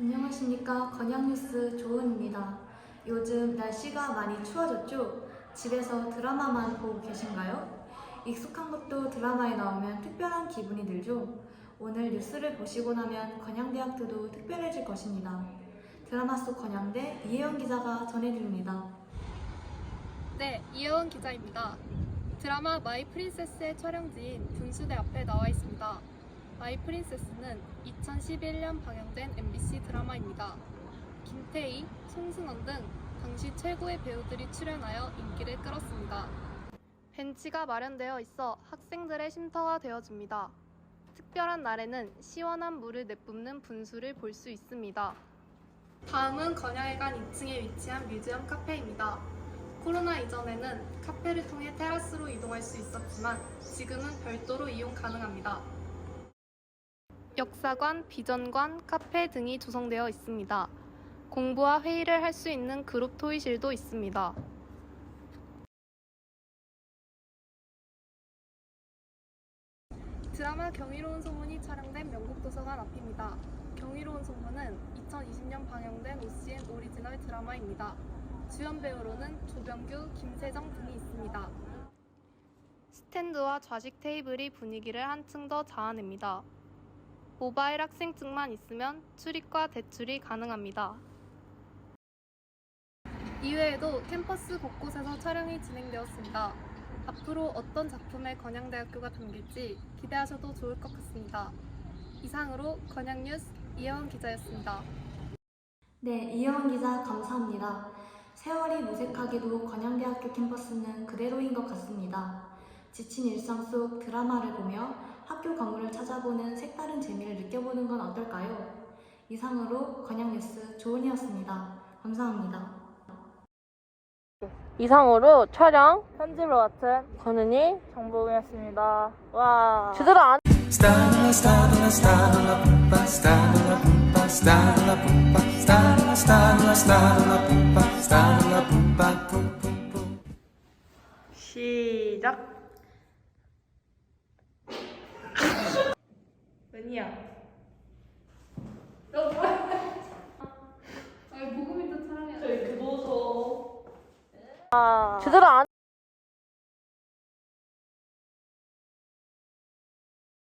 안녕하십니까 건양뉴스 조은입니다. 요즘 날씨가 많이 추워졌죠? 집에서 드라마만 보고 계신가요? 익숙한 것도 드라마에 나오면 특별한 기분이 들죠? 오늘 뉴스를 보시고 나면 건양대학교도 특별해질 것입니다. 드라마 속 건양대 이혜영 기자가 전해드립니다. 네, 이혜원 기자입니다. 드라마 마이 프린세스의 촬영지인 분수대 앞에 나와 있습니다. 마이 프린세스는 2011년 방영된 MBC 드라마입니다. 김태희, 송승헌 등 당시 최고의 배우들이 출연하여 인기를 끌었습니다. 벤치가 마련되어 있어 학생들의 쉼터가 되어줍니다. 특별한 날에는 시원한 물을 내뿜는 분수를 볼 수 있습니다. 다음은 건양회관 2층에 위치한 뮤지엄 카페입니다. 코로나 이전에는 카페를 통해 테라스로 이동할 수 있었지만 지금은 별도로 이용 가능합니다. 역사관, 비전관, 카페 등이 조성되어 있습니다. 공부와 회의를 할 수 있는 그룹 토의실도 있습니다. 드라마 경이로운 소문이 촬영된 명곡도서관 앞입니다. 경이로운 소문은 2020년 방영된 OCN 오리지널 드라마입니다. 주연 배우로는 조병규, 김세정 등이 있습니다. 스탠드와 좌식 테이블이 분위기를 한층 더 자아냅니다. 모바일 학생증만 있으면 출입과 대출이 가능합니다. 이외에도 캠퍼스 곳곳에서 촬영이 진행되었습니다. 앞으로 어떤 작품에 건양대학교가 담길지 기대하셔도 좋을 것 같습니다. 이상으로 건양뉴스 이혜원 기자였습니다. 네, 이혜원 기자 감사합니다. 세월이 무색하게도 건양대학교 캠퍼스는 그대로인 것 같습니다. 지친 일상 속 드라마를 보며 학교 건물을 찾아보는 색다른 재미를 느껴보는 건 어떨까요? 이상으로 건양뉴스 조은이었습니다. 감사합니다. 이상으로 촬영 편집을 맡은 권은희 정보이었습니다. 와 제대로 안. 시작. 은희야. 아니 보고 있는 촬영이 제대로 안